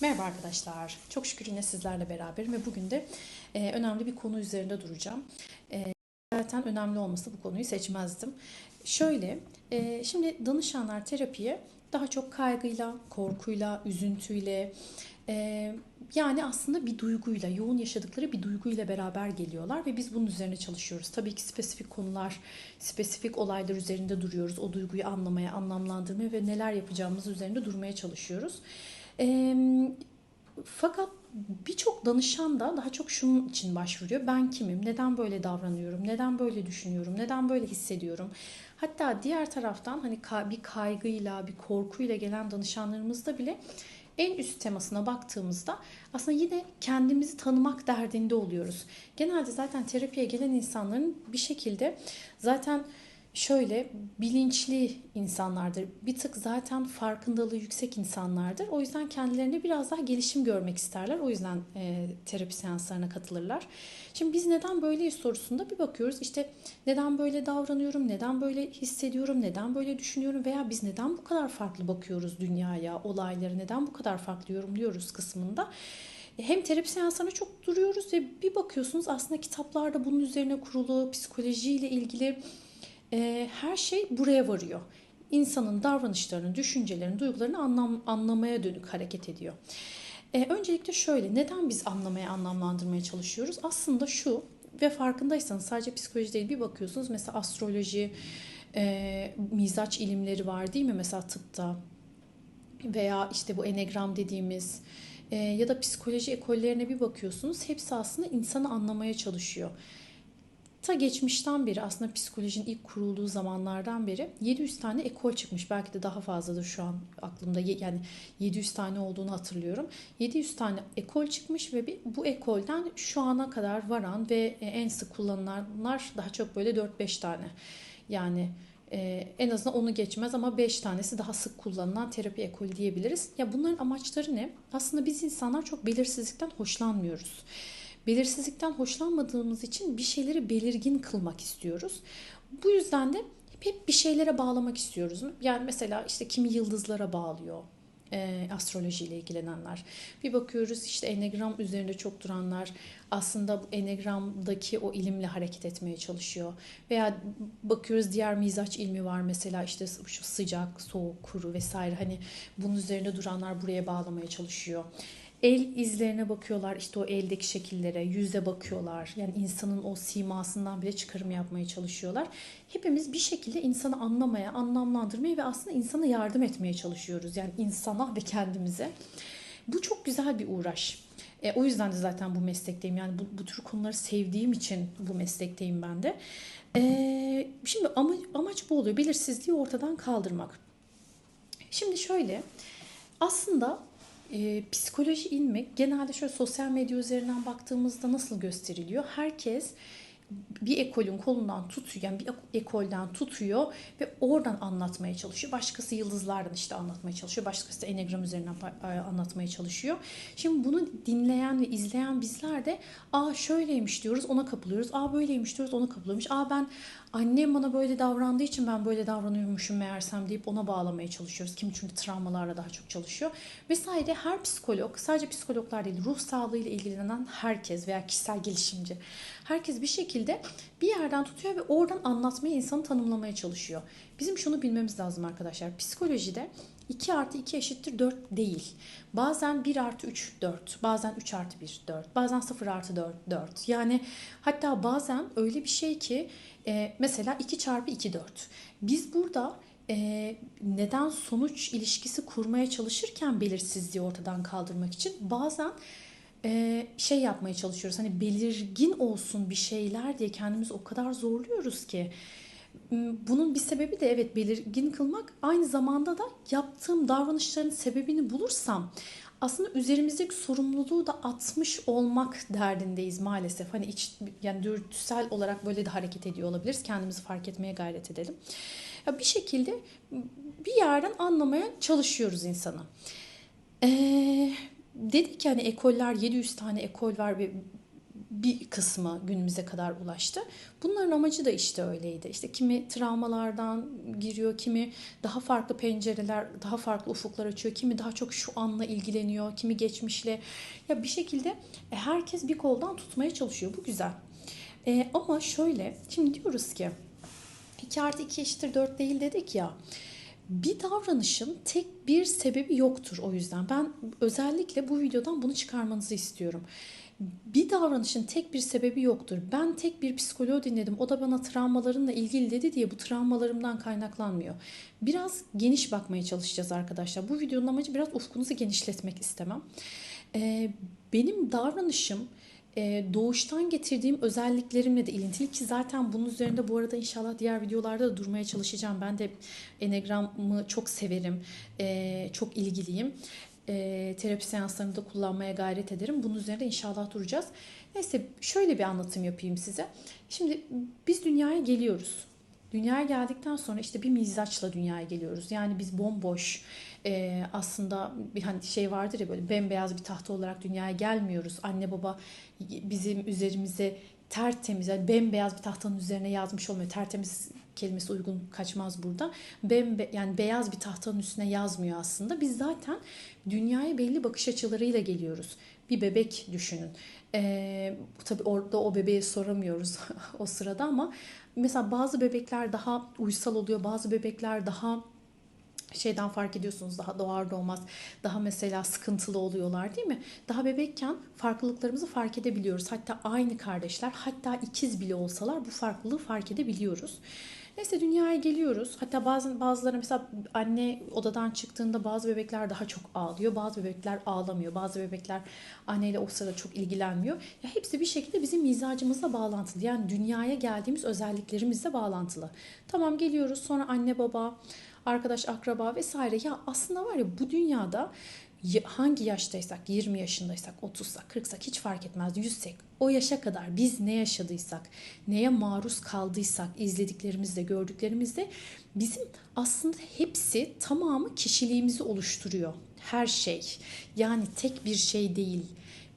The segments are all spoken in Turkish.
Merhaba arkadaşlar. Çok şükür yine sizlerle beraberim ve bugün de e, önemli bir konu üzerinde duracağım. E, zaten önemli olmasa bu konuyu seçmezdim. Şöyle, e, şimdi danışanlar terapiye daha çok kaygıyla, korkuyla, üzüntüyle, e, yani aslında bir duyguyla, yoğun yaşadıkları bir duyguyla beraber geliyorlar ve biz bunun üzerine çalışıyoruz. Tabii ki spesifik konular, spesifik olaylar üzerinde duruyoruz. O duyguyu anlamaya, anlamlandırmaya ve neler yapacağımız üzerinde durmaya çalışıyoruz. E, fakat birçok danışan da daha çok şunun için başvuruyor. Ben kimim? Neden böyle davranıyorum? Neden böyle düşünüyorum? Neden böyle hissediyorum? Hatta diğer taraftan hani bir kaygıyla, bir korkuyla gelen danışanlarımızda bile en üst temasına baktığımızda aslında yine kendimizi tanımak derdinde oluyoruz. Genelde zaten terapiye gelen insanların bir şekilde zaten şöyle bilinçli insanlardır. Bir tık zaten farkındalığı yüksek insanlardır. O yüzden kendilerinde biraz daha gelişim görmek isterler. O yüzden e, terapi seanslarına katılırlar. Şimdi biz neden böyleyiz sorusunda bir bakıyoruz. İşte neden böyle davranıyorum, neden böyle hissediyorum, neden böyle düşünüyorum veya biz neden bu kadar farklı bakıyoruz dünyaya, olaylara, neden bu kadar farklı yorumluyoruz kısmında hem terapi seanslarına çok duruyoruz ve bir bakıyorsunuz aslında kitaplarda bunun üzerine kurulu psikolojiyle ilgili e, her şey buraya varıyor. İnsanın davranışlarını, düşüncelerini, duygularını anlam, anlamaya dönük hareket ediyor. E, öncelikle şöyle, neden biz anlamaya, anlamlandırmaya çalışıyoruz? Aslında şu ve farkındaysanız sadece psikoloji değil bir bakıyorsunuz mesela astroloji, e, mizaç ilimleri var değil mi mesela tıpta veya işte bu enegram dediğimiz e, ya da psikoloji ekollerine bir bakıyorsunuz hepsi aslında insanı anlamaya çalışıyor ta geçmişten beri aslında psikolojinin ilk kurulduğu zamanlardan beri 700 tane ekol çıkmış. Belki de daha fazladır şu an aklımda. Yani 700 tane olduğunu hatırlıyorum. 700 tane ekol çıkmış ve bu ekolden şu ana kadar varan ve e, en sık kullanılanlar daha çok böyle 4-5 tane. Yani ee, en azından onu geçmez ama 5 tanesi daha sık kullanılan terapi ekolü diyebiliriz. Ya bunların amaçları ne? Aslında biz insanlar çok belirsizlikten hoşlanmıyoruz. Belirsizlikten hoşlanmadığımız için bir şeyleri belirgin kılmak istiyoruz. Bu yüzden de hep bir şeylere bağlamak istiyoruz. Yani mesela işte kimi yıldızlara bağlıyor, e, astrolojiyle ilgilenenler. Bir bakıyoruz işte enegram üzerinde çok duranlar aslında bu enegramdaki o ilimle hareket etmeye çalışıyor. Veya bakıyoruz diğer mizaç ilmi var mesela işte şu sıcak, soğuk, kuru vesaire hani bunun üzerinde duranlar buraya bağlamaya çalışıyor. El izlerine bakıyorlar işte o eldeki şekillere, yüze bakıyorlar. Yani insanın o simasından bile çıkarım yapmaya çalışıyorlar. Hepimiz bir şekilde insanı anlamaya, anlamlandırmaya ve aslında insana yardım etmeye çalışıyoruz. Yani insana ve kendimize. Bu çok güzel bir uğraş. E, o yüzden de zaten bu meslekteyim. Yani bu, bu tür konuları sevdiğim için bu meslekteyim ben de. E, şimdi ama, amaç bu oluyor. Belirsizliği ortadan kaldırmak. Şimdi şöyle aslında e, psikoloji ilmi genelde şöyle sosyal medya üzerinden baktığımızda nasıl gösteriliyor? Herkes bir ekolün kolundan tutuyor yani bir ekolden tutuyor ve oradan anlatmaya çalışıyor. Başkası yıldızlardan işte anlatmaya çalışıyor. Başkası enegram üzerinden anlatmaya çalışıyor. Şimdi bunu dinleyen ve izleyen bizler de aa şöyleymiş diyoruz ona kapılıyoruz. Aa böyleymiş diyoruz ona kapılıyormuş. Aa ben annem bana böyle davrandığı için ben böyle davranıyormuşum meğersem deyip ona bağlamaya çalışıyoruz. Kim çünkü travmalarla daha çok çalışıyor. Vesaire her psikolog sadece psikologlar değil ruh sağlığıyla ilgilenen herkes veya kişisel gelişimci herkes bir şekilde bir yerden tutuyor ve oradan anlatmaya insanı tanımlamaya çalışıyor. Bizim şunu bilmemiz lazım arkadaşlar. Psikolojide 2 artı 2 eşittir 4 değil. Bazen 1 artı 3 4, bazen 3 artı 1 4, bazen 0 artı 4 4. Yani hatta bazen öyle bir şey ki e, mesela 2 çarpı 2 4. Biz burada e, neden sonuç ilişkisi kurmaya çalışırken belirsizliği ortadan kaldırmak için bazen e, şey yapmaya çalışıyoruz. Hani belirgin olsun bir şeyler diye kendimizi o kadar zorluyoruz ki. Bunun bir sebebi de evet belirgin kılmak. Aynı zamanda da yaptığım davranışların sebebini bulursam aslında üzerimizdeki sorumluluğu da atmış olmak derdindeyiz maalesef. Hani iç yani dürtüsel olarak böyle de hareket ediyor olabiliriz. Kendimizi fark etmeye gayret edelim. Ya bir şekilde bir yerden anlamaya çalışıyoruz insanı. Ee, dedik yani ekoller 700 tane ekol var ve bir kısmı günümüze kadar ulaştı. Bunların amacı da işte öyleydi. İşte kimi travmalardan giriyor, kimi daha farklı pencereler, daha farklı ufuklar açıyor, kimi daha çok şu anla ilgileniyor, kimi geçmişle. Ya bir şekilde e, herkes bir koldan tutmaya çalışıyor. Bu güzel. E, ama şöyle, şimdi diyoruz ki 2 artı 2 eşittir 4 değil dedik ya bir davranışın tek bir sebebi yoktur o yüzden. Ben özellikle bu videodan bunu çıkarmanızı istiyorum. Bir davranışın tek bir sebebi yoktur. Ben tek bir psikoloğu dinledim. O da bana travmalarınla ilgili dedi diye bu travmalarımdan kaynaklanmıyor. Biraz geniş bakmaya çalışacağız arkadaşlar. Bu videonun amacı biraz ufkunuzu genişletmek istemem. Ee, benim davranışım doğuştan getirdiğim özelliklerimle de ilintili ki zaten bunun üzerinde bu arada inşallah diğer videolarda da durmaya çalışacağım. Ben de Enegram'ı çok severim, e, çok ilgiliyim. E, terapi seanslarında kullanmaya gayret ederim. Bunun üzerinde inşallah duracağız. Neyse şöyle bir anlatım yapayım size. Şimdi biz dünyaya geliyoruz. Dünyaya geldikten sonra işte bir mizaçla dünyaya geliyoruz. Yani biz bomboş, e, aslında bir hani şey vardır ya böyle bembeyaz bir tahta olarak dünyaya gelmiyoruz. Anne baba bizim üzerimize tertemiz yani bembeyaz bir tahtanın üzerine yazmış olmuyor. Tertemiz kelimesi uygun kaçmaz burada. Bembe, yani beyaz bir tahtanın üstüne yazmıyor aslında. Biz zaten dünyaya belli bakış açılarıyla geliyoruz. Bir bebek düşünün. Ee, tabii orada o bebeğe soramıyoruz o sırada ama mesela bazı bebekler daha uysal oluyor. Bazı bebekler daha şeyden fark ediyorsunuz daha doğar doğmaz daha mesela sıkıntılı oluyorlar değil mi? Daha bebekken farklılıklarımızı fark edebiliyoruz. Hatta aynı kardeşler hatta ikiz bile olsalar bu farklılığı fark edebiliyoruz. Neyse dünyaya geliyoruz. Hatta bazı bazıları mesela anne odadan çıktığında bazı bebekler daha çok ağlıyor. Bazı bebekler ağlamıyor. Bazı bebekler anneyle o sırada çok ilgilenmiyor. Ya hepsi bir şekilde bizim mizacımızla bağlantılı. Yani dünyaya geldiğimiz özelliklerimizle bağlantılı. Tamam geliyoruz sonra anne baba arkadaş, akraba vesaire. Ya aslında var ya bu dünyada hangi yaştaysak, 20 yaşındaysak, 30'sak, 40'sak hiç fark etmez, 100'sek o yaşa kadar biz ne yaşadıysak, neye maruz kaldıysak, izlediklerimizde, gördüklerimizde bizim aslında hepsi tamamı kişiliğimizi oluşturuyor. Her şey. Yani tek bir şey değil.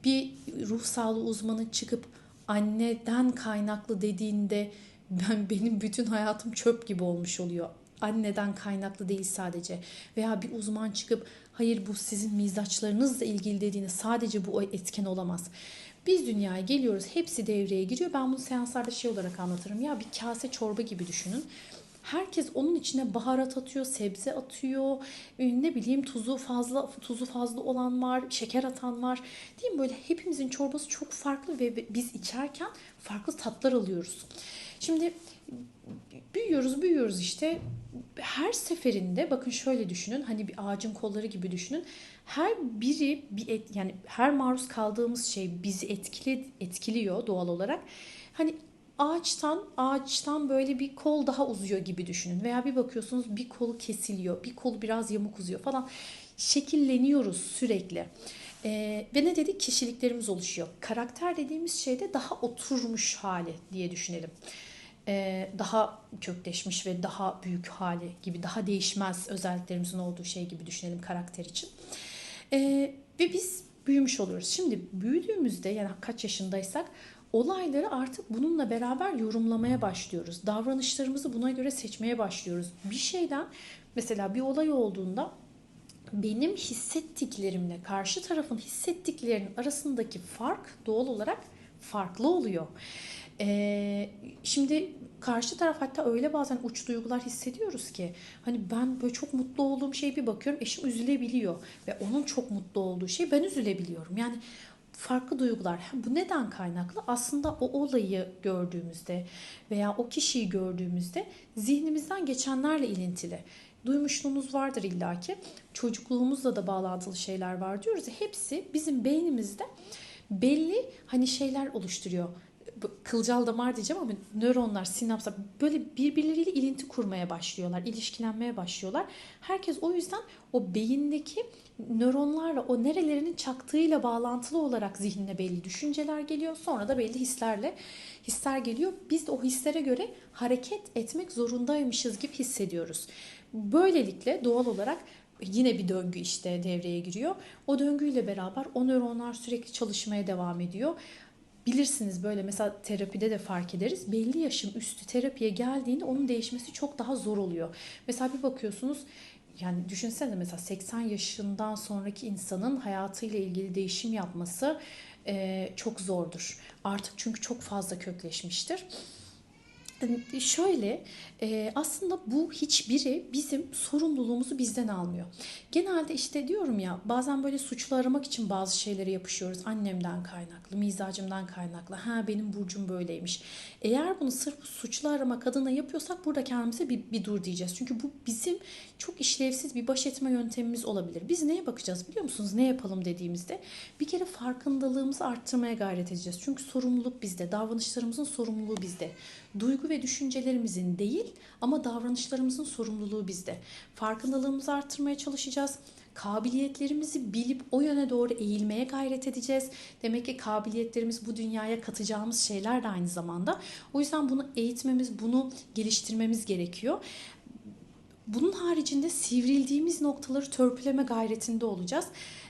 Bir ruh sağlığı uzmanı çıkıp anneden kaynaklı dediğinde ben benim bütün hayatım çöp gibi olmuş oluyor anneden kaynaklı değil sadece veya bir uzman çıkıp hayır bu sizin mizaçlarınızla ilgili dediğini sadece bu etken olamaz. Biz dünyaya geliyoruz hepsi devreye giriyor. Ben bunu seanslarda şey olarak anlatırım. Ya bir kase çorba gibi düşünün. Herkes onun içine baharat atıyor, sebze atıyor, ne bileyim tuzu fazla tuzu fazla olan var, şeker atan var. Değil mi? Böyle hepimizin çorbası çok farklı ve biz içerken farklı tatlar alıyoruz. Şimdi büyüyoruz, büyüyoruz işte her seferinde bakın şöyle düşünün hani bir ağacın kolları gibi düşünün. Her biri bir et, yani her maruz kaldığımız şey bizi etkili etkiliyor doğal olarak. Hani ağaçtan ağaçtan böyle bir kol daha uzuyor gibi düşünün veya bir bakıyorsunuz bir kolu kesiliyor, bir kolu biraz yamuk uzuyor falan. Şekilleniyoruz sürekli. Ee, ve ne dedik? Kişiliklerimiz oluşuyor. Karakter dediğimiz şeyde daha oturmuş hali diye düşünelim. E, daha kökleşmiş ve daha büyük hali gibi daha değişmez özelliklerimizin olduğu şey gibi düşünelim karakter için. E, ve biz büyümüş oluyoruz. Şimdi büyüdüğümüzde yani kaç yaşındaysak olayları artık bununla beraber yorumlamaya başlıyoruz. Davranışlarımızı buna göre seçmeye başlıyoruz. Bir şeyden mesela bir olay olduğunda benim hissettiklerimle karşı tarafın hissettiklerinin arasındaki fark doğal olarak farklı oluyor. Ee, şimdi karşı taraf hatta öyle bazen uç duygular hissediyoruz ki hani ben böyle çok mutlu olduğum şey bir bakıyorum eşim üzülebiliyor ve onun çok mutlu olduğu şey ben üzülebiliyorum. Yani farklı duygular. Bu neden kaynaklı? Aslında o olayı gördüğümüzde veya o kişiyi gördüğümüzde zihnimizden geçenlerle ilintili. Duymuşluğunuz vardır illaki. Çocukluğumuzla da bağlantılı şeyler var diyoruz. Hepsi bizim beynimizde belli hani şeyler oluşturuyor kılcal damar diyeceğim ama nöronlar, sinapslar böyle birbirleriyle ilinti kurmaya başlıyorlar, ilişkilenmeye başlıyorlar. Herkes o yüzden o beyindeki nöronlarla o nerelerinin çaktığıyla bağlantılı olarak zihnine belli düşünceler geliyor. Sonra da belli hislerle hisler geliyor. Biz de o hislere göre hareket etmek zorundaymışız gibi hissediyoruz. Böylelikle doğal olarak yine bir döngü işte devreye giriyor. O döngüyle beraber o nöronlar sürekli çalışmaya devam ediyor bilirsiniz böyle mesela terapide de fark ederiz. Belli yaşın üstü terapiye geldiğinde onun değişmesi çok daha zor oluyor. Mesela bir bakıyorsunuz yani düşünsene mesela 80 yaşından sonraki insanın hayatıyla ilgili değişim yapması e, çok zordur. Artık çünkü çok fazla kökleşmiştir. E, Şöyle e, aslında bu hiçbiri bizim sorumluluğumuzu bizden almıyor. Genelde işte diyorum ya bazen böyle suçlu aramak için bazı şeyleri yapışıyoruz. Annemden kaynaklı, mizacımdan kaynaklı. Ha benim burcum böyleymiş. Eğer bunu sırf suçlu aramak adına yapıyorsak burada kendimize bir, bir dur diyeceğiz. Çünkü bu bizim çok işlevsiz bir baş etme yöntemimiz olabilir. Biz neye bakacağız biliyor musunuz? Ne yapalım dediğimizde bir kere farkındalığımızı arttırmaya gayret edeceğiz. Çünkü sorumluluk bizde, davranışlarımızın sorumluluğu bizde. Duygu ve düşüncelerimizin değil ama davranışlarımızın sorumluluğu bizde. Farkındalığımızı arttırmaya çalışacağız. Kabiliyetlerimizi bilip o yöne doğru eğilmeye gayret edeceğiz. Demek ki kabiliyetlerimiz bu dünyaya katacağımız şeyler de aynı zamanda. O yüzden bunu eğitmemiz, bunu geliştirmemiz gerekiyor. Bunun haricinde sivrildiğimiz noktaları törpüleme gayretinde olacağız.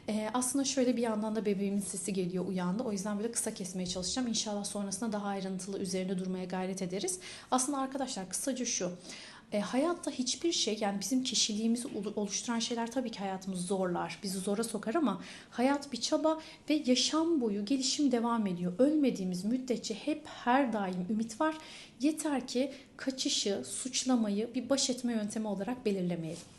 Ee, aslında şöyle bir yandan da bebeğimin sesi geliyor uyandı. O yüzden böyle kısa kesmeye çalışacağım. İnşallah sonrasında daha ayrıntılı üzerine durmaya gayret ederiz. Aslında arkadaşlar kısaca şu. E, hayatta hiçbir şey yani bizim kişiliğimizi olu- oluşturan şeyler tabii ki hayatımızı zorlar, bizi zora sokar ama hayat bir çaba ve yaşam boyu gelişim devam ediyor. Ölmediğimiz müddetçe hep her daim ümit var. Yeter ki kaçışı, suçlamayı bir baş etme yöntemi olarak belirlemeyelim.